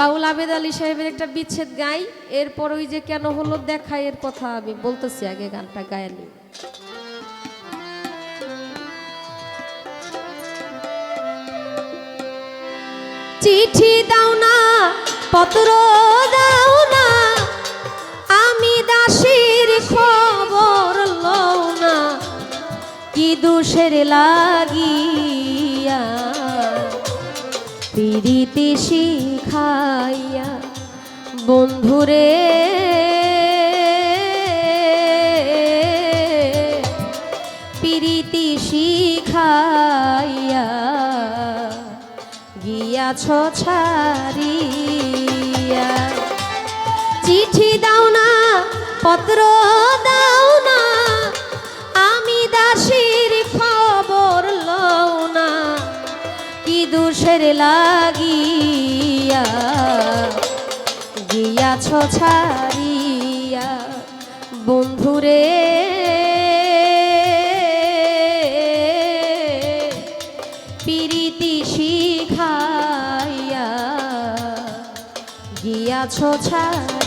বাউল আবেদ আলী সাহেবের একটা বিচ্ছেদ গাই, এরপর ওই যে কেন হলো দেখা এর কথা আমি বলতেছি আগে গানটা গায়ানি চিঠি দাও না, পত্র দাও না, আমি দাসীর খবর লও না। কি দোষের লাগিয়া পিরিতি শিখাইয়া বন্ধুরে পিরিতি শিখাইয়া গিয়াছ ছাড়িয়া। চিঠি দাও না পত্র দাও ছাড়িয়া বন্ধুরে। পিরিতি শিখাইয়া গিয়াছ ছাড়িয়া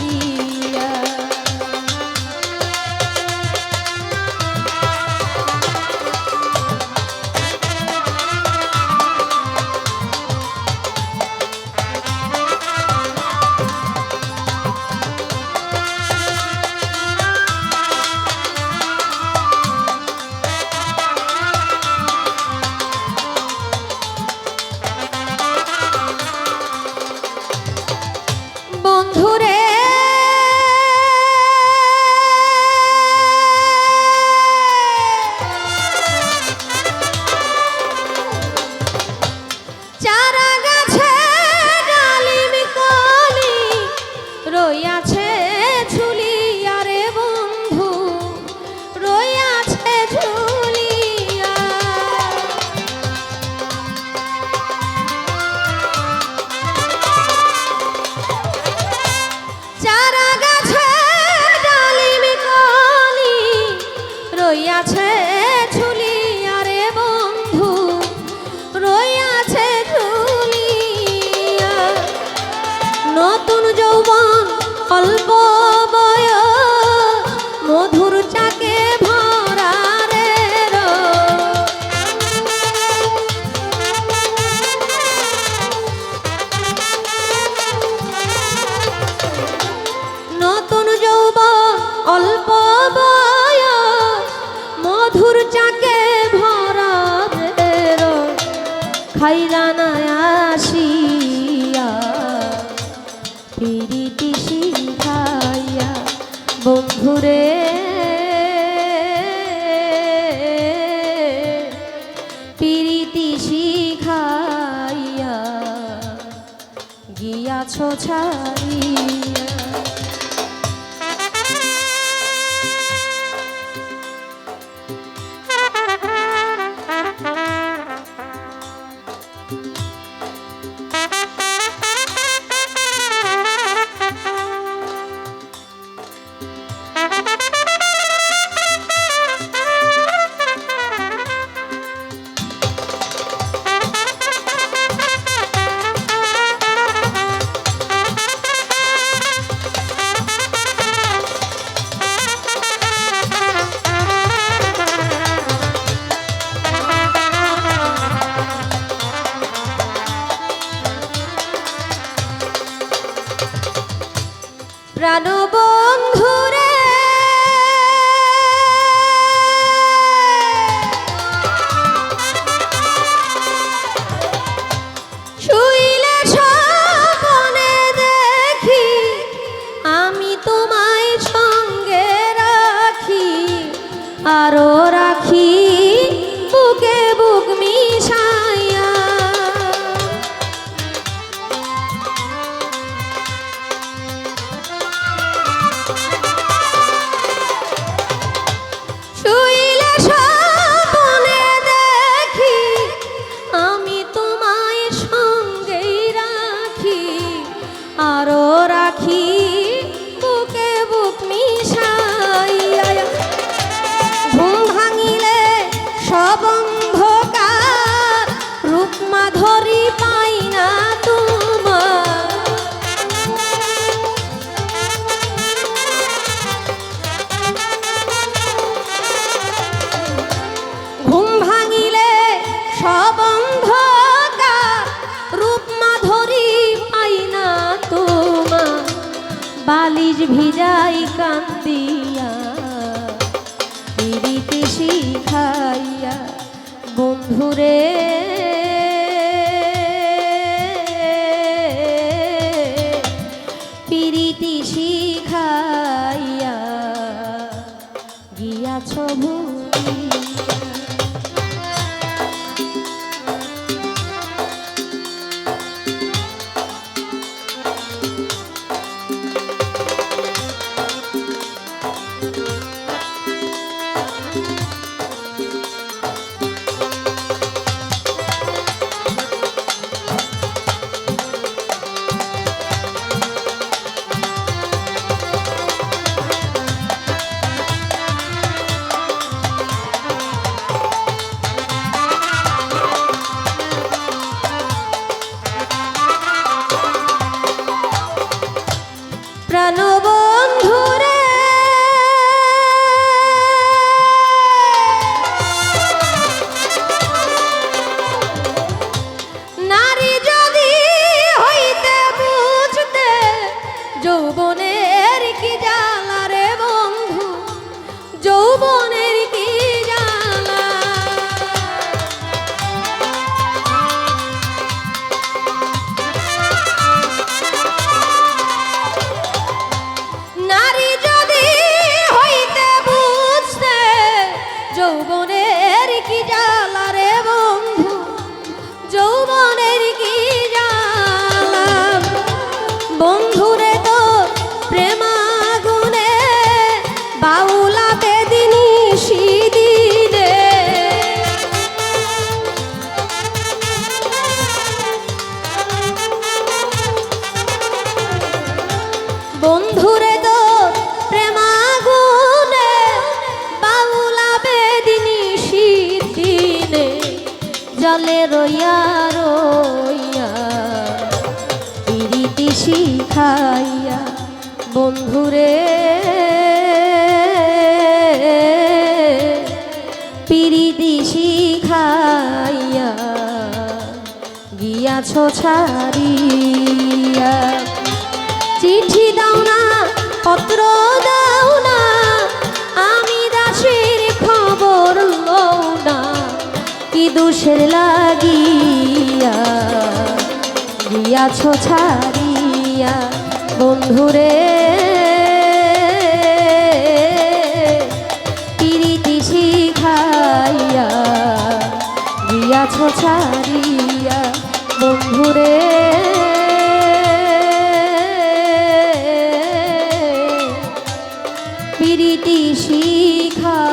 না আসিয়া পিরিতি শিখাইয়া বন্ধুরে। পিরিতি শিখাইয়া গিয়াছ ছাড়িয়া প্রাণবন্ধুরে শুইলে স্বপনে দেখি আমি তোমায় সঙ্গে রাখি। আরও ভিজাই কান্দিয়া পিরিতি শিখাইয়া বন্ধুরে শিখাইয়া বন্ধুরে। পিরিতি শিখাইয়া গিয়াছ ছাড়িয়া। চিঠি দাও না, পত্র দাও না, আমি দাসের খবর লও না, কি দোষের লাগিয়া গিয়াছ ছাড়িয়া বন্ধুরে পিরিতি শিখাইয়া গিয়াছ ছাড়িয়া বন্ধুরে পিরিতি শিখাইয়া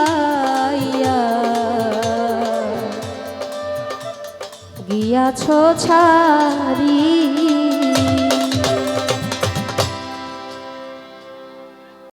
গিয়াছ ছাড়িয়া